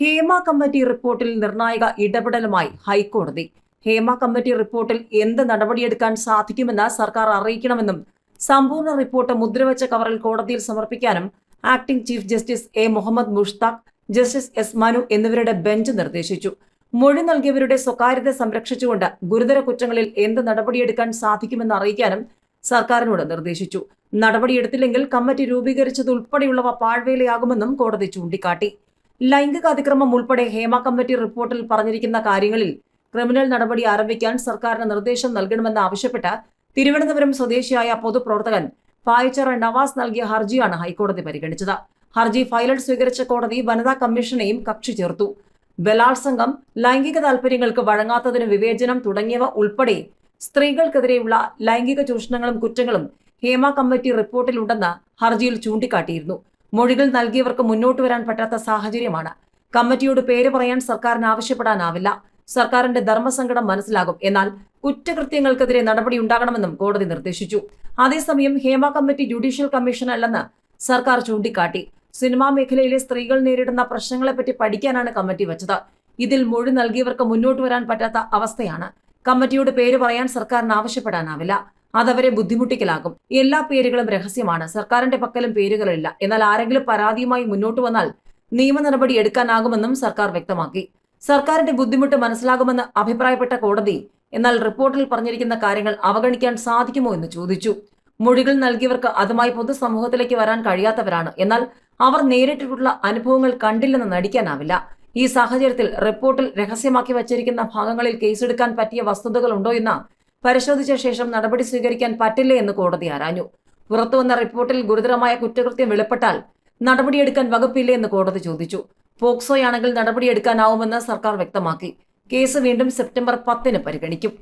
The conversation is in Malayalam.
ഹേമ കമ്മിറ്റി റിപ്പോർട്ടിൽ നിർണായക ഇടപെടലുമായി ഹൈക്കോടതി. ഹേമ കമ്മിറ്റി റിപ്പോർട്ടിൽ എന്ത് നടപടിയെടുക്കാൻ സാധിക്കുമെന്ന് സർക്കാർ അറിയിക്കണമെന്നും സമ്പൂർണ റിപ്പോർട്ട് മുദ്രവെച്ച കവറിൽ കോടതിയിൽ സമർപ്പിക്കാനും acting chief justice A Muhammad Mushtaq justice S Manu എന്നിവരുടെ ബെഞ്ച് നിർദ്ദേശിച്ചു. മൊഴി നൽകിയവരുടെ സ്വകാര്യത സംരക്ഷിച്ചുകൊണ്ട് ഗുരുതര കുറ്റങ്ങളിൽ എന്ത് നടപടിയെടുക്കാൻ സാധിക്കുമെന്ന് അറിയിക്കാനും സർക്കാരിനോട് നിർദ്ദേശിച്ചു. നടപടിയെടുത്തില്ലെങ്കിൽ കമ്മിറ്റി രൂപീകരിച്ചതുൾപ്പെടെയുള്ളവ പാഴ്വേലയാകുമെന്നും കോടതി ചൂണ്ടിക്കാട്ടി. ലൈംഗിക അതിക്രമം ഉൾപ്പെടെ ഹേമ കമ്മിറ്റി റിപ്പോർട്ടിൽ പറഞ്ഞിരിക്കുന്ന കാര്യങ്ങളിൽ ക്രിമിനൽ നടപടി ആരംഭിക്കാൻ സർക്കാരിന് നിർദ്ദേശം നൽകണമെന്ന് ആവശ്യപ്പെട്ട് തിരുവനന്തപുരം സ്വദേശിയായ പൊതുപ്രവർത്തകൻ പായച്ചറ നവാസ് നൽകിയ ഹർജിയാണ് ഹൈക്കോടതി പരിഗണിച്ചത്. ഹർജി ഫയലിൽ സ്വീകരിച്ച കോടതി വനിതാ കമ്മീഷനെയും കക്ഷി ചേർത്തു. ബലാത്സംഗം ലൈംഗിക താൽപര്യങ്ങൾക്ക് വഴങ്ങാത്തതിന് വിവേചനം തുടങ്ങിയവ ഉൾപ്പെടെ സ്ത്രീകൾക്കെതിരെയുള്ള ലൈംഗിക ചൂഷണങ്ങളും കുറ്റങ്ങളും ഹേമ കമ്മിറ്റി റിപ്പോർട്ടിലുണ്ടെന്ന് ഹർജിയിൽ ചൂണ്ടിക്കാട്ടിയിരുന്നു. മൊഴികൾ നൽകിയവർക്ക് മുന്നോട്ട് വരാൻ പറ്റാത്ത സാഹചര്യമാണ്. കമ്മിറ്റിയോട് പേര് പറയാൻ സർക്കാരിന് ആവശ്യപ്പെടാനാവില്ല. സർക്കാരിന്റെ ധർമ്മസങ്കടം മനസ്സിലാകും. എന്നാൽ കുറ്റകൃത്യങ്ങൾക്കെതിരെ നടപടി ഉണ്ടാകണമെന്നും കോടതി നിർദ്ദേശിച്ചു. അതേസമയം ഹേമ കമ്മിറ്റി ജുഡീഷ്യൽ കമ്മീഷൻ അല്ലെന്ന് സർക്കാർ ചൂണ്ടിക്കാട്ടി. സിനിമാ മേഖലയിലെ സ്ത്രീകൾ നേരിടുന്ന പ്രശ്നങ്ങളെപ്പറ്റി പഠിക്കാനാണ് കമ്മിറ്റി വെച്ചത്. ഇതിൽ മൊഴി നൽകിയവർക്ക് മുന്നോട്ട് വരാൻ പറ്റാത്ത അവസ്ഥയാണ്. കമ്മിറ്റിയോട് പേര് പറയാൻ സർക്കാരിന് ആവശ്യപ്പെടാനാവില്ല. അതവരെ ബുദ്ധിമുട്ടിക്കലാകും. എല്ലാ പേരുകളും രഹസ്യമാണ്. സർക്കാരിന്റെ പക്കലും പേരുകളില്ല. എന്നാൽ ആരെങ്കിലും പരാതിയുമായി മുന്നോട്ട് വന്നാൽ നിയമ നടപടി എടുക്കാനാകുമെന്നും സർക്കാർ വ്യക്തമാക്കി. സർക്കാരിന്റെ ബുദ്ധിമുട്ട് മനസ്സിലാകുമെന്ന് അഭിപ്രായപ്പെട്ട കോടതി എന്നാൽ റിപ്പോർട്ടിൽ പറഞ്ഞിരിക്കുന്ന കാര്യങ്ങൾ അവഗണിക്കാൻ സാധിക്കുമോ എന്ന് ചോദിച്ചു. മൊഴികൾ നൽകിയവർക്ക് അതുമായി പൊതുസമൂഹത്തിലേക്ക് വരാൻ കഴിയാത്തവരാണ്. എന്നാൽ അവർ നേരിട്ടിട്ടുള്ള അനുഭവങ്ങൾ കണ്ടില്ലെന്ന് നടിക്കാനാവില്ല. ഈ സാഹചര്യത്തിൽ റിപ്പോർട്ടിൽ രഹസ്യമാക്കി വച്ചിരിക്കുന്ന ഭാഗങ്ങളിൽ കേസെടുക്കാൻ പറ്റിയ വസ്തുതകളുണ്ടോ എന്ന് പരിശോധിച്ച ശേഷം നടപടി സ്വീകരിക്കാൻ പറ്റില്ല എന്ന് കോടതി ആരാഞ്ഞു. പുറത്തുവന്ന റിപ്പോർട്ടിൽ ഗുരുതരമായ കുറ്റകൃത്യം വെളിപ്പെട്ടാൽ നടപടിയെടുക്കാൻ വകുപ്പില്ല എന്ന് കോടതി ചോദിച്ചു. പോക്സോയാണെങ്കിൽ നടപടിയെടുക്കാനാവുമെന്ന് സർക്കാർ വ്യക്തമാക്കി. കേസ് വീണ്ടും സെപ്റ്റംബർ പത്തിന് പരിഗണിക്കും.